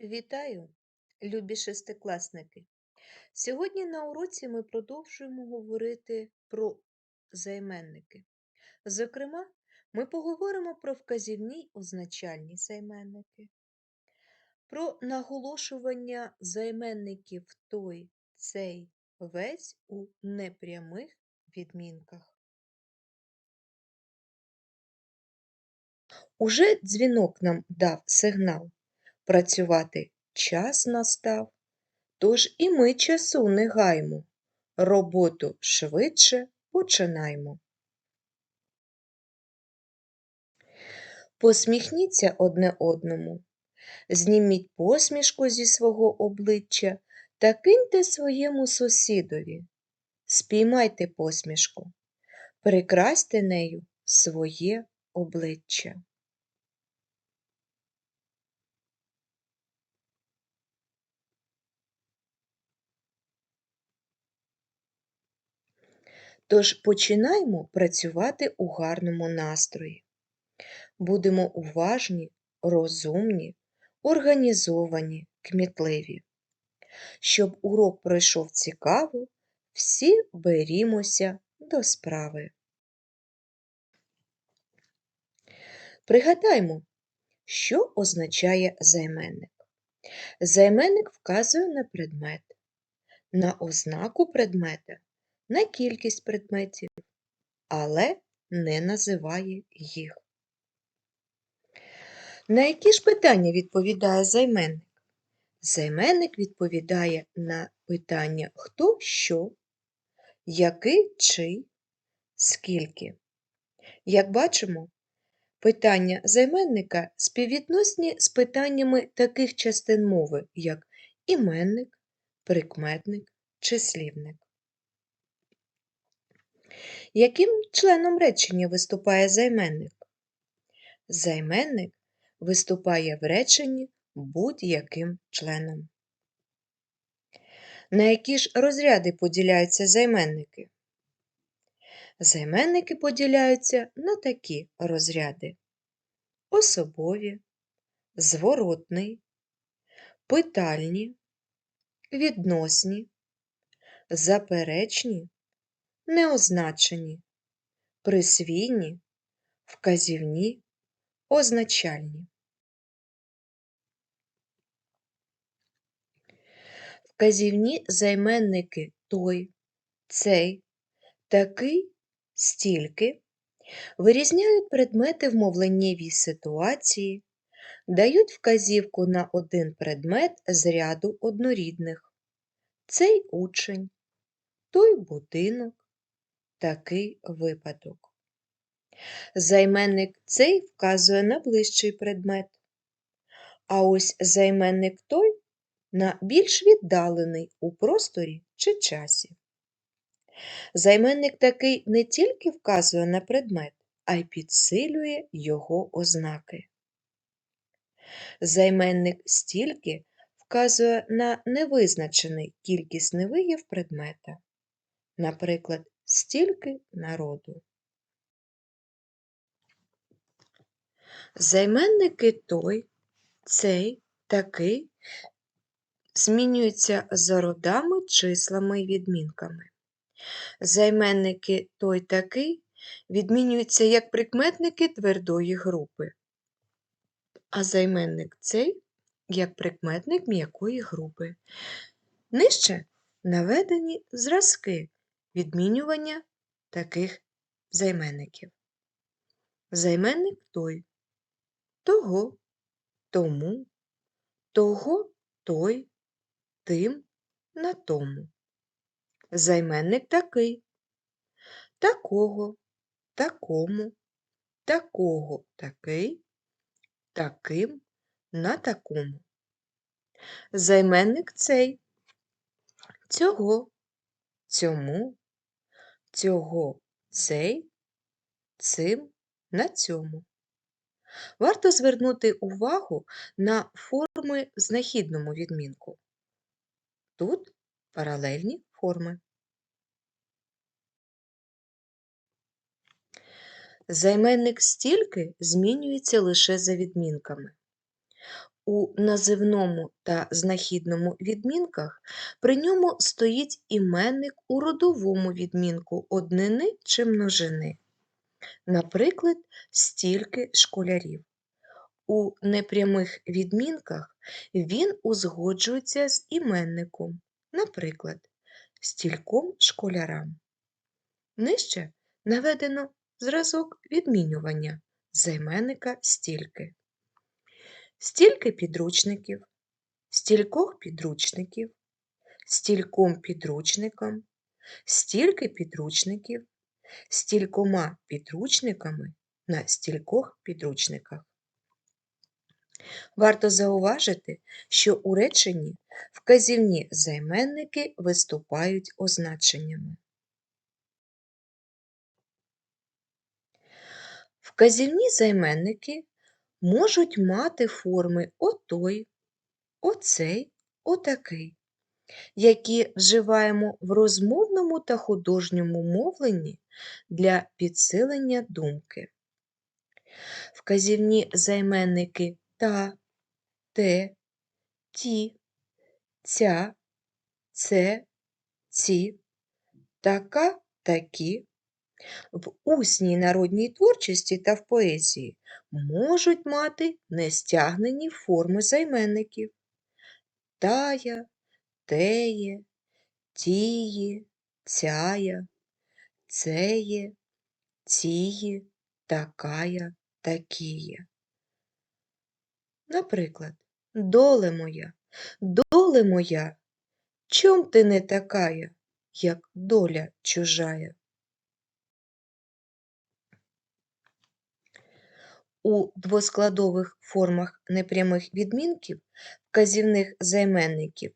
Вітаю, любі шестикласники! Сьогодні на уроці ми продовжуємо говорити про займенники. Зокрема, ми поговоримо про вказівні означальні займенники, про наголошування займенників той, цей, весь у непрямих відмінках. Уже дзвінок нам дав сигнал. Працювати час настав, тож і ми часу не гаймо, роботу швидше починаймо. Посміхніться одне одному, зніміть посмішку зі свого обличчя та киньте своєму сусідові. Спіймайте посмішку, прикрасьте нею своє обличчя. Тож починаймо працювати у гарному настрої. Будемо уважні, розумні, організовані, кмітливі. Щоб урок пройшов цікаво, всі берімося до справи. Пригадаймо, що означає займенник. Займенник вказує на предмет, на ознаку предмета на кількість предметів, але не називає їх. На які ж питання відповідає займенник? Займенник відповідає на питання хто що, який чий, скільки. Як бачимо, питання займенника співвідносні з питаннями таких частин мови, як іменник, прикметник, числівник. Яким членом речення виступає займенник? Займенник виступає в реченні будь-яким членом. На які ж розряди поділяються займенники? Займенники поділяються на такі розряди: особові, зворотний, питальні, відносні, заперечні неозначені, присвійні, вказівні, означальні. Вказівні займенники той, цей, такий, стільки вирізняють предмети в мовленнєвій ситуації, дають вказівку на один предмет з ряду однорідних. Цей учень, той будинок, такий випадок. Займенник цей вказує на ближчий предмет, а ось займенник той на більш віддалений у просторі чи часі. Займенник такий не тільки вказує на предмет, а й підсилює його ознаки. Займенник стільки вказує на невизначений кількісний вияв предмета, наприклад, стільки народу. Займенники той, цей, такий змінюються за родами, числами і відмінками. Займенники той такий відмінюються як прикметники твердої групи, а займенник цей як прикметник м'якої групи. Нижче наведені зразки відмінювання таких займенників. Займенник той, того, тому, того, той, тим, на тому. Займенник такий, такого, такому, такого, такий, таким, на такому. Займенник цей, цього, цьому, цього цей, цим на цьому. Варто звернути увагу на форми в знахідному відмінку. Тут паралельні форми. Займенник стільки змінюється лише за відмінками. У називному та знахідному відмінках при ньому стоїть іменник у родовому відмінку однини чи множини. Наприклад, стільки школярів. У непрямих відмінках він узгоджується з іменником, наприклад, стільком школярам. Нижче наведено зразок відмінювання займенника стільки. Стільки підручників, стількох підручників, стільком підручникам, стільки підручників, стількома підручниками на стількох підручниках. Варто зауважити, що у реченні вказівні займенники виступають означеннями. Вказівні займенники можуть мати форми отой, оцей, отакий, які вживаємо в розмовному та художньому мовленні для підсилення думки. Вказівні займенники та, те, ті, ця, це, ці, така, такі в усній народній творчості та в поезії можуть мати нестягнені форми займенників тая, теє, тіє, цяя, цеє, ціє, такая, такіє. Наприклад, доле моя, доле моя, чом ти не такая, як доля чужая? У двоскладових формах непрямих відмінків вказівних займенників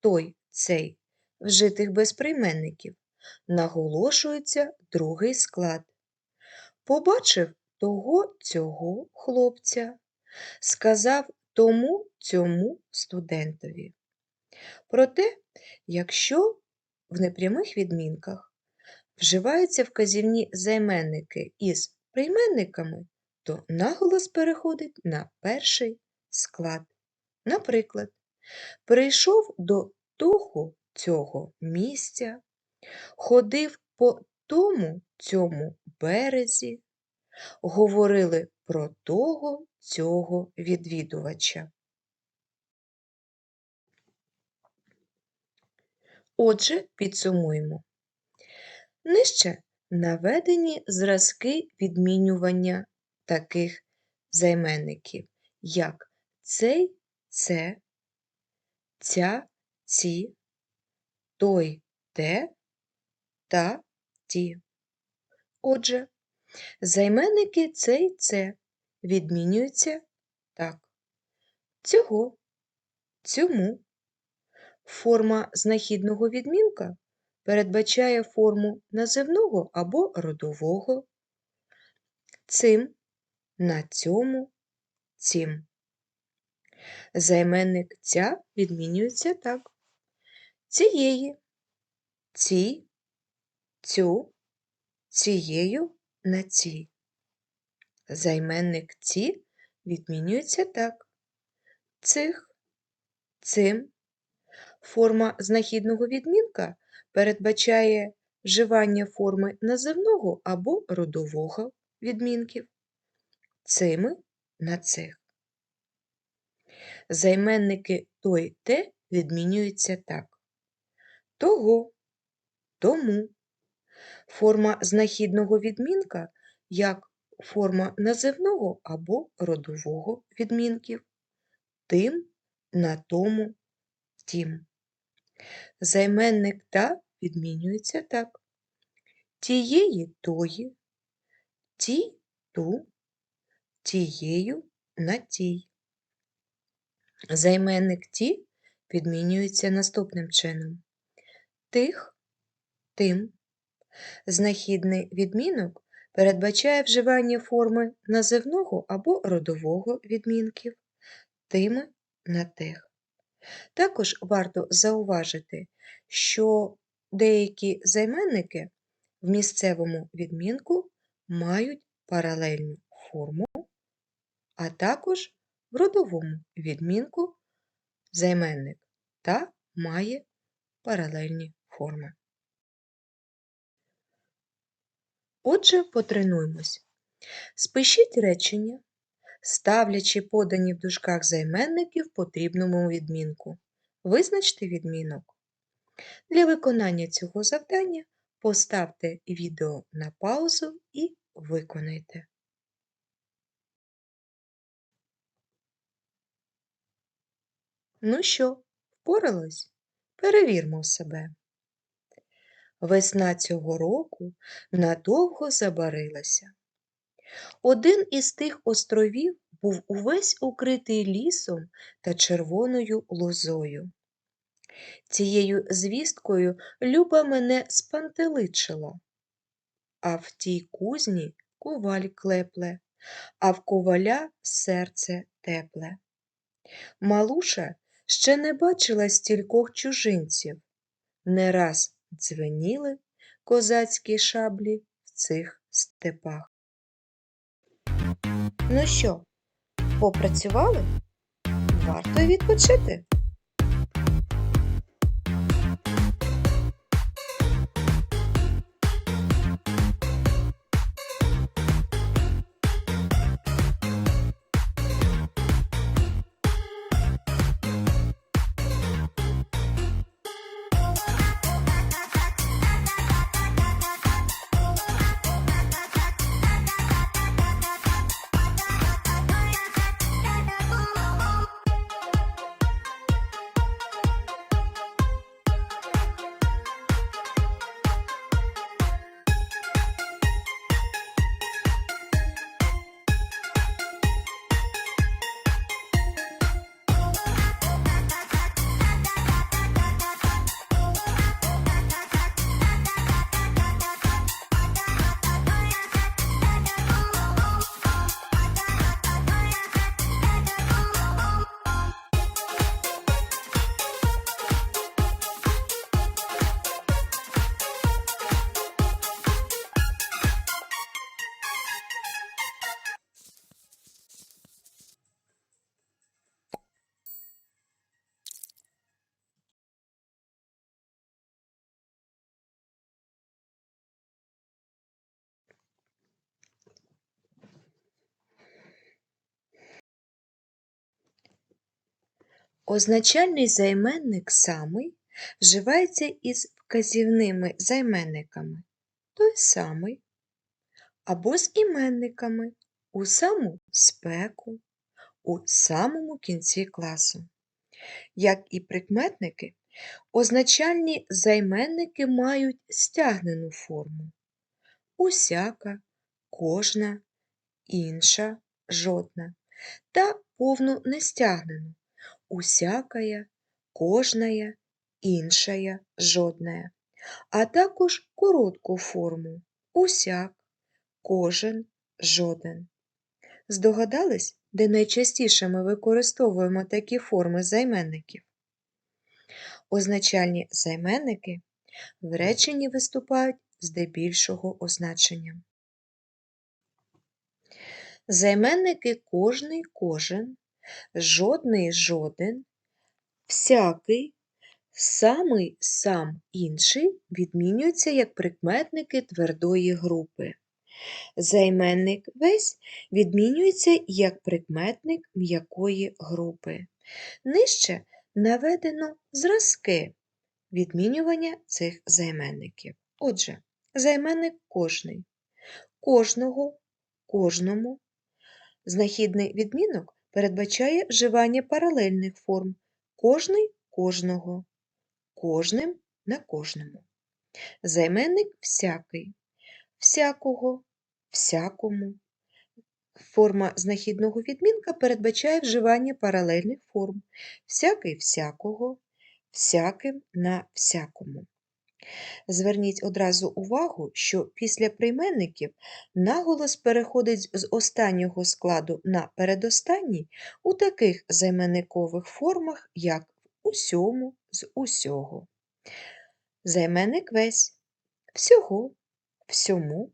той, цей, вжитих без прийменників, наголошується другий склад. Побачив того цього хлопця, сказав тому цьому студентові. Проте, якщо в непрямих відмінках вживаються вказівні займенники із прийменниками, то наголос переходить на перший склад. Наприклад, прийшов до того цього місця, ходив по тому цьому березі, говорили про того цього відвідувача. Отже, підсумуємо. Нижче наведені зразки відмінювання таких займенників, як цей, це, ця, ці, той, те та ті. Отже, займенники цей це відмінюються так. Цього, цьому. Форма знахідного відмінка передбачає форму називного або родового, цим, на цьому, цім. Займенник ця відмінюється так. Цієї, цій, цю, цією на цій. Займенник ці відмінюється так. Цих, цим. Форма знахідного відмінка передбачає вживання форми називного або родового відмінків. Цими на цих. Займенники той те відмінюються так. Того, тому. Форма знахідного відмінка як форма називного або родового відмінків. Тим, на тому, тім. Займенник та відмінюється так. Тієї тої, ті ту, тією на тій. Займенник ті відмінюється наступним чином. Тих, тим. Знахідний відмінок передбачає вживання форми називного або родового відмінків тими на тих. Також варто зауважити, що деякі займенники в місцевому відмінку мають паралельну форму, а також в родовому відмінку займенник та має паралельні форми. Отже, потренуємось. Спишіть речення, ставлячи подані в дужках займенники в потрібному відмінку. Визначте відмінок. Для виконання цього завдання поставте відео на паузу і виконайте. Ну що, впорались? Перевірмо себе. Весна цього року надовго забарилася. Один із тих островів був увесь укритий лісом та червоною лозою. Цією звісткою Люба мене спантеличила. А в тій кузні коваль клепле, а в коваля серце тепле. Малуша ще не бачила стількох чужинців, не раз дзвеніли козацькі шаблі в цих степах. Ну що, попрацювали? Варто відпочити. Означальний займенник самий вживається із вказівними займенниками той самий, або з іменниками у саму спеку, у самому кінці класу. Як і прикметники, означальні займенники мають стягнену форму усяка, кожна, інша, жодна та повну нестягнену усякая, кожная, іншая, жодная, а також коротку форму усяк, кожен, жоден. Здогадались, де найчастіше ми використовуємо такі форми займенників? Означальні займенники в реченні виступають здебільшого означенням. Займенники кожний, кожен, жодний, жоден, всякий, самий, сам, інший відмінюються як прикметники твердої групи. Займенник весь відмінюється як прикметник м'якої групи. Нижче наведено зразки відмінювання цих займенників. Отже, займенник кожний, кожного, кожному. Знахідний відмінок передбачає вживання паралельних форм кожний кожного, кожним на кожному. Займенник всякий, всякого, всякому. Форма знахідного відмінка передбачає вживання паралельних форм всякий всякого, всяким на всякому. Зверніть одразу увагу, що після прийменників наголос переходить з останнього складу на передостанній у таких займенникових формах, як в усьому з усього. Займенник весь всього, всьому,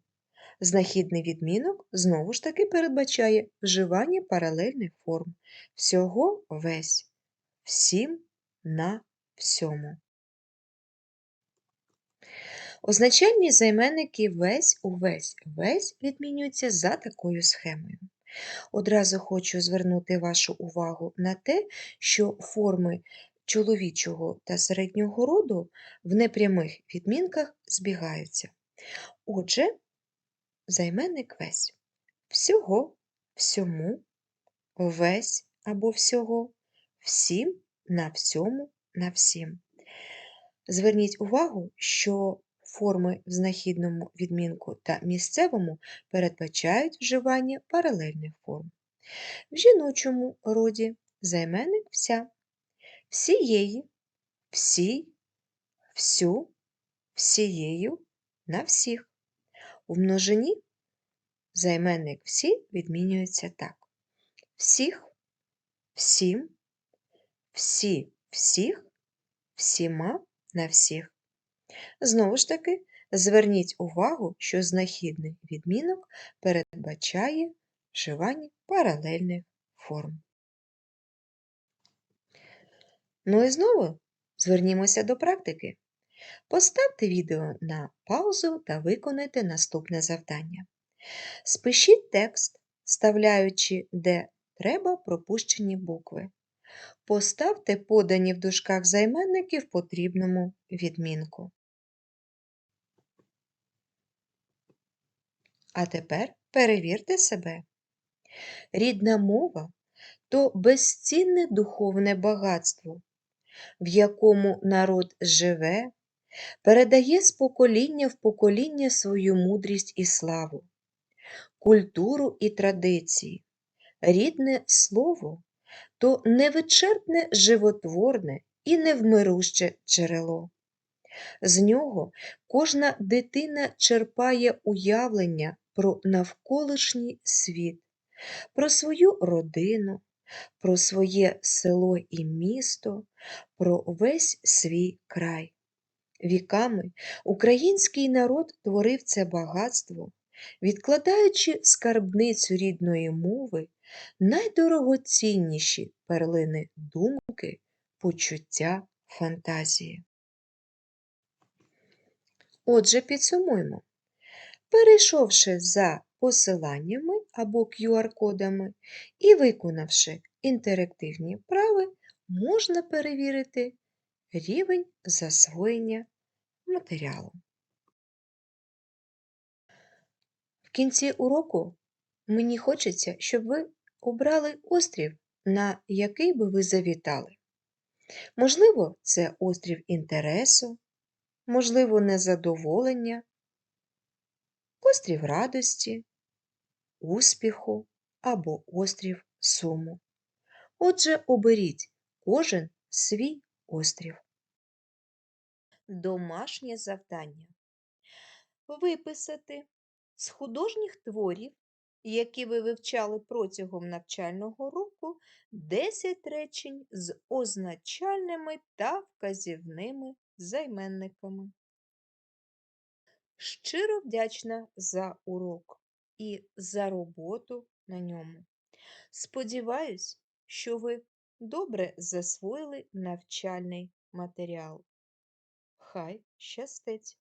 Знахідний відмінок знову ж таки передбачає вживання паралельних форм. Всього весь, всім на всьому. Означальні займенники весь, увесь, весь відмінюються за такою схемою. Одразу хочу звернути вашу увагу на те, що форми чоловічого та середнього роду в непрямих відмінках збігаються. Отже, займенник весь. Всього, всьому, весь або всього, всім, на всьому, на всім. Зверніть увагу, що форми в знахідному відмінку та місцевому передбачають вживання паралельних форм. В жіночому роді займенник вся, всієї, всі, всю, всією, на всіх. У множині займенник всі відмінюється так: всіх, всім, всі, всіх, всіма на всіх. Знову ж таки, зверніть увагу, що знахідний відмінок передбачає вживання паралельних форм. Ну і знову звернімося до практики. Поставте відео на паузу та виконайте наступне завдання. Спишіть текст, вставляючи, де треба пропущені букви. Поставте подані в дужках займенники в потрібному відмінку. А тепер перевірте себе. Рідна мова то безцінне духовне багатство, в якому народ живе, передає з покоління в покоління свою мудрість і славу, культуру і традиції. Рідне слово то невичерпне животворне і невмируще джерело. З нього кожна дитина черпає уявлення про навколишній світ, про свою родину, про своє село і місто, про весь свій край. Віками український народ творив це багатство, відкладаючи скарбницю рідної мови найдорогоцінніші перлини думки, почуття, фантазії. Отже, підсумуємо. Перейшовши за посиланнями або QR-кодами і виконавши інтерактивні вправи, можна перевірити рівень засвоєння матеріалу. В кінці уроку мені хочеться, щоб ви обрали острів, на який би ви завітали. Можливо, це острів інтересу, можливо, незадоволення, острів радості, успіху або острів суму. Отже, оберіть кожен свій острів. Домашнє завдання. Виписати з художніх творів, які ви вивчали протягом навчального року, 10 речень з означальними та вказівними займенниками. Щиро вдячна за урок і за роботу на ньому. Сподіваюсь, що ви добре засвоїли навчальний матеріал. Хай щастить!